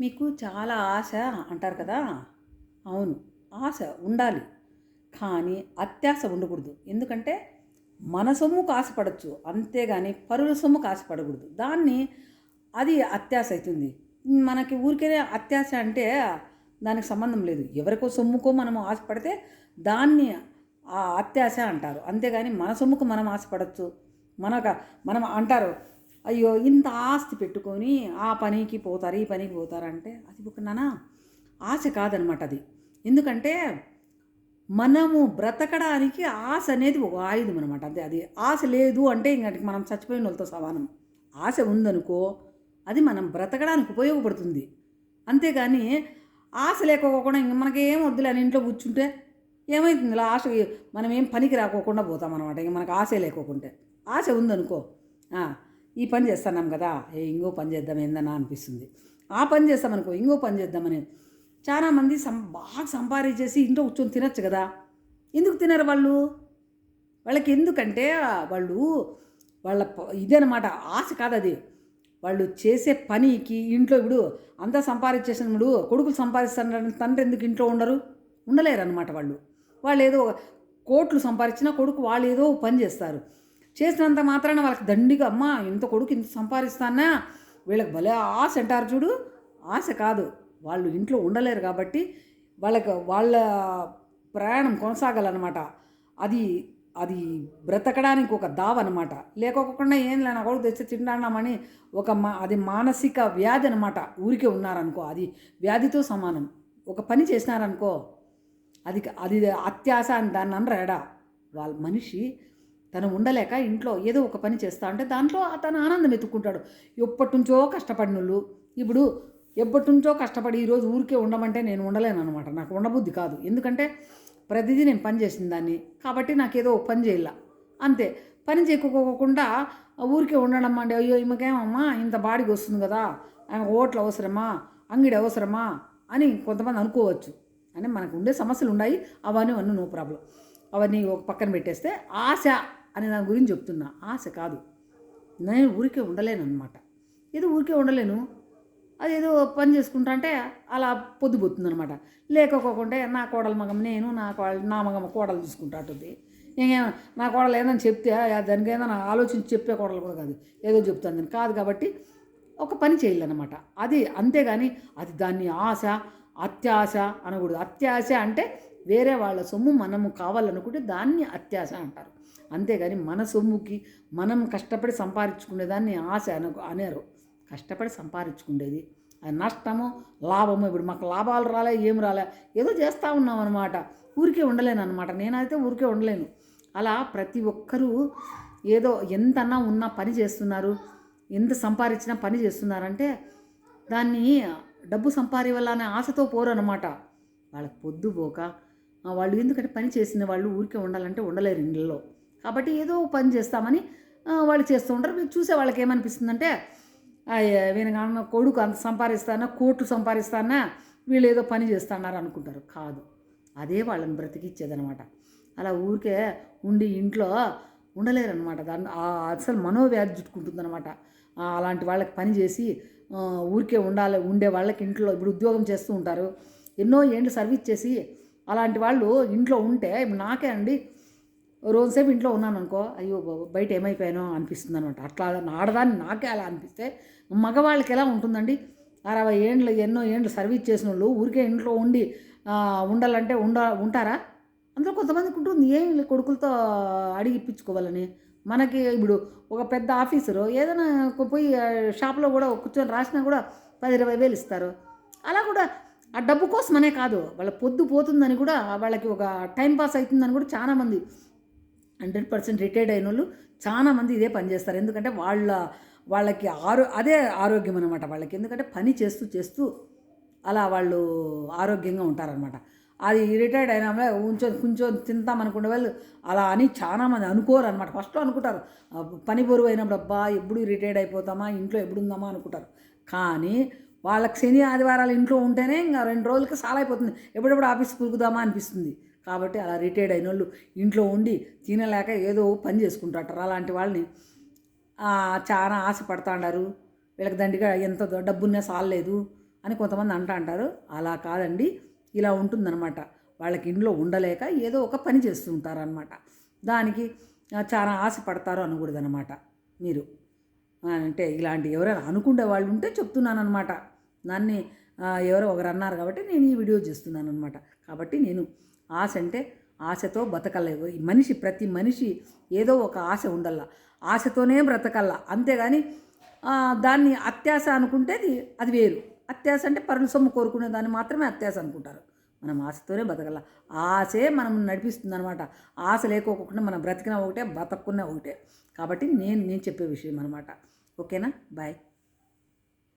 మీకు చాలా ఆశ అంటారు కదా? అవును ఆశ ఉండాలి. కానీ అత్యాశ ఉండకూడదు. ఎందుకంటే మన సొమ్ముకు ఆశపడచ్చు అంతేగాని పరుల సొమ్ముకు ఆశపడకూడదు దాన్ని అది అత్యాశ అవుతుంది మనకి ఊరికే అత్యాశ అంటే దానికి సంబంధం లేదు. ఎవరికో సొమ్ముకో మనం ఆశపడితే దాన్ని ఆ అత్యాశ అంటారు. అంతేగాని మన సొమ్ముకు మనం ఆశపడచ్చు. మనక మనం అంటారు అయ్యో ఇంత ఆస్తి పెట్టుకొని ఆ పనికి పోతారు ఈ పనికి పోతారంటే అది ఒక నానా ఆశ కాదనమాట అది. ఎందుకంటే మనము బ్రతకడానికి ఆశ అనేది ఒక ఆయుధం అనమాట. అంతే అది ఆశ లేదు అంటే ఇంకా మనం చచ్చిపోయిన వాళ్ళతో సమానం. ఆశ ఉందనుకో అది మనం బ్రతకడానికి ఉపయోగపడుతుంది. అంతేగాని ఆశ లేకపోకుండా ఇంక మనకేం వద్దులే అని ఇంట్లో కూర్చుంటే ఏమవుతుంది ఆశ మనం ఏం పనికి రాకోకుండా పోతాం అనమాట. ఇంక మనకు ఆశ లేకోకుంటే. ఆశ ఉందనుకో. ఈ పని చేస్తున్నాం కదా ఏ ఇంకో పని చేద్దాం ఏందన్నా అనిపిస్తుంది. ఆ పని చేస్తామనుకో ఇంకో పని చేద్దామని చాలామంది సం బాగా సంపాదించేసి ఇంట్లో కూర్చొని తినచ్చు కదా. ఎందుకు తినరు వాళ్ళు? వాళ్ళకి ఎందుకంటే వాళ్ళు వాళ్ళ ఇదనమాట ఆశ కాదు అది. వాళ్ళు చేసే పనికి ఇంట్లో ఇప్పుడు అంతా సంపాదించేసినప్పుడు కొడుకులు సంపాదిస్తున్నారు తండ్రి ఎందుకు ఇంట్లో ఉండరు? ఉండలేరు అనమాట వాళ్ళు. వాళ్ళు ఏదో కోట్లు సంపాదించినా కొడుకు వాళ్ళు ఏదో పని చేస్తారు. చేసినంత మాత్రాన వాళ్ళకి దండిగా అమ్మ ఇంత కొడుకు ఇంత సంపాదిస్తానా? వీళ్ళకి భలే ఆశ అంటారు చూడు. ఆశ కాదు. వాళ్ళు ఇంట్లో ఉండలేరు కాబట్టి వాళ్ళకి వాళ్ళ ప్రయాణం కొనసాగాలన్నమాట. అది అది బ్రతకడానికి ఒక దావ అనమాట లేకోకుండా ఏం లేని కొడుకు తెచ్చి తింటాన్నామని ఒక మా అది మానసిక వ్యాధి అనమాట ఊరికే ఉన్నారనుకో అది వ్యాధితో సమానం. ఒక పని చేసినారనుకో అది అది అత్యాశ అని దాన్ని అనరాడా వాళ్ళ మనిషి తను ఉండలేక ఇంట్లో ఏదో ఒక పని చేస్తా అంటే దాంట్లో తను ఆనందం ఎత్తుకుంటాడు ఎప్పటినుంచో కష్టపడినోళ్ళు. ఇప్పుడు ఎప్పటినుంచో కష్టపడి ఈరోజు ఊరికే ఉండమంటే నేను ఉండలేను అనమాట నాకు ఉండబుద్ధి కాదు. ఎందుకంటే ప్రతిదీ నేను పని చేసిన దాన్ని. కాబట్టి నాకేదో ఒక పని చేయాల. అంతే. పని చేయకపోకుండా ఊరికే ఉండడం అంటే అయ్యో ఈమెకేమమ్మా? ఇంత బాడీకి వస్తుంది కదా. ఆమె ఓట్లు అవసరమా? అంగిడి అవసరమా? అని కొంతమంది అనుకోవచ్చు. అని మనకు ఉండే సమస్యలు ఉన్నాయి అవన్నీ అన్నీ నో ప్రాబ్లం. అవన్నీ ఒక పక్కన పెట్టేస్తే ఆశ అని దాని గురించి చెప్తున్నా. ఆశ కాదు. నేను ఊరికే ఉండలేను అనమాట ఏదో ఊరికే ఉండలేను. అదేదో పని చేసుకుంటా అంటే అలా పొద్దుపోతుంది అనమాట నా కోడల మగం నేను నా కోడలు నా మగం కోడలు చూసుకుంటా అటుంది నా కోడలు ఏదైనా చెప్తే దానికి ఏదైనా ఆలోచించి చెప్పే కోడలు కూడా కాదు. ఏదో చెప్తాను నేను. కాదు కాబట్టి ఒక పని చేయాలన్నమాట అది అంతేగాని అది దాన్ని ఆశ అత్యాశ అనకూడదు. అత్యాశ అంటే వేరే వాళ్ళ సొమ్ము మనము కావాలనుకుంటే దాన్ని అత్యాశ అంటారు. అంతేగాని మన సొమ్ముకి మనం కష్టపడి సంపాదించుకునేదాన్ని ఆశ అన అనేరు. కష్టపడి సంపాదించుకునేది అది నష్టము లాభము ఇప్పుడు మాకు లాభాలు రాలే ఏం రాలే ఏదో చేస్తూ ఉన్నాం అనమాట ఊరికే ఉండలేను అనమాట నేనైతే ఊరికే ఉండలేను. అలా ప్రతి ఒక్కరూ ఏదో ఎంతన్నా ఉన్నా పని చేస్తున్నారు ఎంత సంపాదించినా పని చేస్తున్నారంటే దాన్ని డబ్బు సంపాదించాలనే ఆశతో పోరు అనమాట వాళ్ళకి పొద్దుపోక వాళ్ళు ఎందుకంటే పని చేసిన వాళ్ళు ఊరికే ఉండాలంటే ఉండలేరు ఇళ్ళలో కాబట్టి ఏదో పని చేస్తామని వాళ్ళు చేస్తూ ఉంటారు. మీరు చూసే వాళ్ళకి ఏమనిపిస్తుందంటే వీళ్ళ కొడుకు అంత సంపాదిస్తానా కోట్లు సంపాదిస్తానా వీళ్ళు ఏదో పని చేస్తున్నారు అనుకుంటారు. కాదు. అదే వాళ్ళని బ్రతికిచ్చేదనమాట అలా ఊరికే ఉండి ఇంట్లో ఉండలేరనమాట దాన్ని అసలు మనోవ్యాధి చుట్టుకుంటుందన్నమాట. అలాంటి వాళ్ళకి పని చేసి ఊరికే ఉండాలి ఉండే వాళ్ళకి ఇంట్లో ఇప్పుడు ఉద్యోగం చేస్తూ ఉంటారు. ఎన్నో ఏండ్లు సర్వీస్ చేసి అలాంటి వాళ్ళు ఇంట్లో ఉంటే నాకే అండి రోజుసేపు ఇంట్లో ఉన్నాను అనుకో అయ్యో బాబు బయట ఏమైపోయానో అనిపిస్తుంది అనమాట అట్లా ఆడదాన్ని నాకే అలా అనిపిస్తే మగవాళ్ళకి ఎలా ఉంటుందండి? అరవై ఏండ్లు ఎన్నో ఏండ్లు సర్వీస్ చేసిన వాళ్ళు ఊరికే ఇంట్లో ఉండి ఉండాలంటే ఉండ ఉంటారా? అందులో కొంతమందికి ఉంటుంది ఏం కొడుకులతో అడిగి ఇప్పించుకోవాలని. మనకి ఇప్పుడు ఒక పెద్ద ఆఫీసరు ఏదైనా పోయి షాప్లో కూడా కూర్చొని రాసినా కూడా పది ఇరవై వేలు ఇస్తారు. అలా కూడా ఆ డబ్బు కోసమనే కాదు వాళ్ళ పొద్దు పోతుందని కూడా వాళ్ళకి ఒక టైం పాస్ అవుతుందని కూడా చాలామంది హండ్రెడ్ పర్సెంట్ రిటైర్డ్ అయిన వాళ్ళు చాలామంది ఇదే పని చేస్తారు. ఎందుకంటే వాళ్ళ వాళ్ళకి ఆరో అదే ఆరోగ్యం అనమాట వాళ్ళకి. ఎందుకంటే పని చేస్తూ చేస్తూ అలా వాళ్ళు ఆరోగ్యంగా ఉంటారనమాట అది రిటైర్డ్ అయినా కొంచెం కొంచెం తింటామనుకునే వాళ్ళు అలా అని చాలామంది అనుకోరు అనమాట ఫస్ట్లో అనుకుంటారు పని బరువు అయినప్పుడు అబ్బా ఎప్పుడు రిటైర్డ్ అయిపోతామా ఇంట్లో ఎప్పుడు ఉందామా అనుకుంటారు. కానీ వాళ్ళకి శని ఆదివారాలు ఇంట్లో ఉంటేనే ఇంకా రెండు రోజులకి చాలా అయిపోతుంది ఎప్పుడెప్పుడు ఆఫీస్ పురుగుదామా అనిపిస్తుంది. కాబట్టి అలా రిటైర్డ్ అయిన వాళ్ళు ఇంట్లో ఉండి తినలేక ఏదో పని చేసుకుంటారు. అలాంటి వాళ్ళని చాలా ఆశపడతా వీళ్ళకి దండిగా ఎంత డబ్బున్నా సాలలేదు అని కొంతమంది అంటా అంటారు. అలా కాదండి. ఇలా ఉంటుందన్నమాట. వాళ్ళకి ఇంట్లో ఉండలేక ఏదో ఒక పని చేస్తూ ఉంటారనమాట దానికి చాలా ఆశపడతారు అనకూడదన్నమాట. మీరు అంటే ఇలాంటి ఎవరైనా అనుకునే వాళ్ళు ఉంటే చెప్తున్నాను అనమాట దాన్ని ఎవరో ఒకరు అన్నారు కాబట్టి నేను ఈ వీడియో చేస్తున్నాను అనమాట కాబట్టి నేను ఆశ అంటే ఆశతో బతకలేవు ఈ మనిషి ప్రతి మనిషి ఏదో ఒక ఆశ ఉండల్లా ఆశతోనే బ్రతకల్లా అంతేగాని దాన్ని అత్యాశ అనుకుంటే అది వేరు. అత్యాశ అంటే పరుల సొమ్ము కోరుకునే దాన్ని మాత్రమే అత్యాశ అనుకుంటారు. మనం ఆశతోనే బతకల ఆశే మనం నడిపిస్తుంది అనమాట ఆశ లేకోకుండా మనం బ్రతికిన ఒకటే బతక్కున్నా ఒకటే. కాబట్టి నేను నేను చెప్పే విషయం అనమాట ఓకేనా? బాయ్.